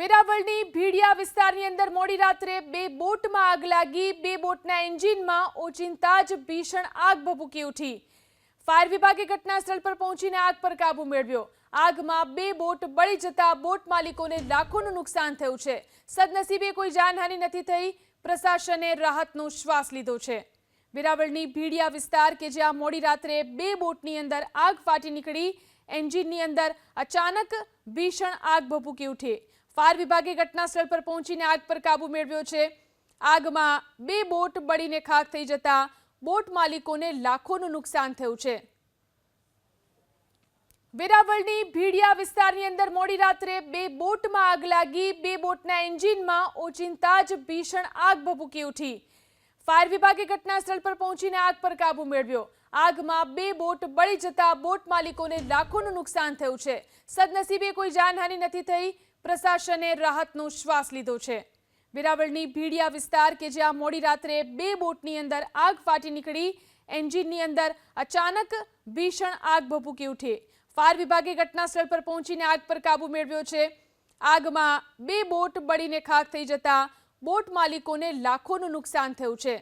વેરાવળની ભીડિયા વિસ્તારની અંદર મોડી રાત્રે બે બોટમાં આગ લાગી. બે બોટના એન્જિનમાં ઓચિંતા જ ભીષણ આગ ભભૂકી ઉઠી. ફાયર વિભાગે ઘટના સ્થળ પર પહોંચીને આગ પર કાબુ મેળવ્યો. આગમાં બે બોટ બળી જતા બોટ માલિકોને લાખોનું નુકસાન થયું છે. સદનસીબે કોઈ જાનહાનિ નથી થઈ. પ્રશાસને રાહતનો શ્વાસ લીધો છે. વેરાવળની ભીડિયા વિસ્તાર કે જ્યાં મોડી રાત્રે બે બોટની અંદર આગ ફાટી નીકળી, એન્જિનની અંદર અચાનક ભીષણ આગ ભભૂકી ઉઠી. ફાયર વિભાગે ઘટના સ્થળ પર પહોંચીને આગ પર કાબુ મેળવ્યો છે. આગમાં બે બોટ બળીને ખાખ થઈ જતા બોટ માલિકોને લાખોનું નુકસાન થયું છે. વેરાવળની ભીડિયા વિસ્તારની અંદર મોડી રાત્રે બે બોટમાં આગ લાગી, બે બોટના એન્જિનમાં ઓચિંતા જ ભીષણ આગ ભભૂકી ઉઠી. ફાયર વિભાગે ઘટના સ્થળ પર પહોંચીને આગ પર કાબુ મેળવ્યો. આગમાં બે બોટ બળી જતા બોટ માલિકોને લાખોનું નુકસાન થયું છે. સદનસીબે કોઈ જાનહાનિ નથી થઈ. પ્રશાસને રાહતનો શ્વાસ લીધો છે. વેરાવળની ભીડિયા વિસ્તાર કે જ્યાં મોડી રાત્રે બે બોટની અંદર આગ ફાટી નીકળી, એન્જિનની અંદર અચાનક ભીષણ આગ ભભૂકી ઉઠી. ફાયર વિભાગે ઘટના સ્થળ પર પહોંચીને આગ પર કાબુ મેળવ્યો છે. આગમાં બે બોટ બળીને ખાખ થઈ જતા બોટ માલિકોને લાખોનું નુકસાન થયું છે.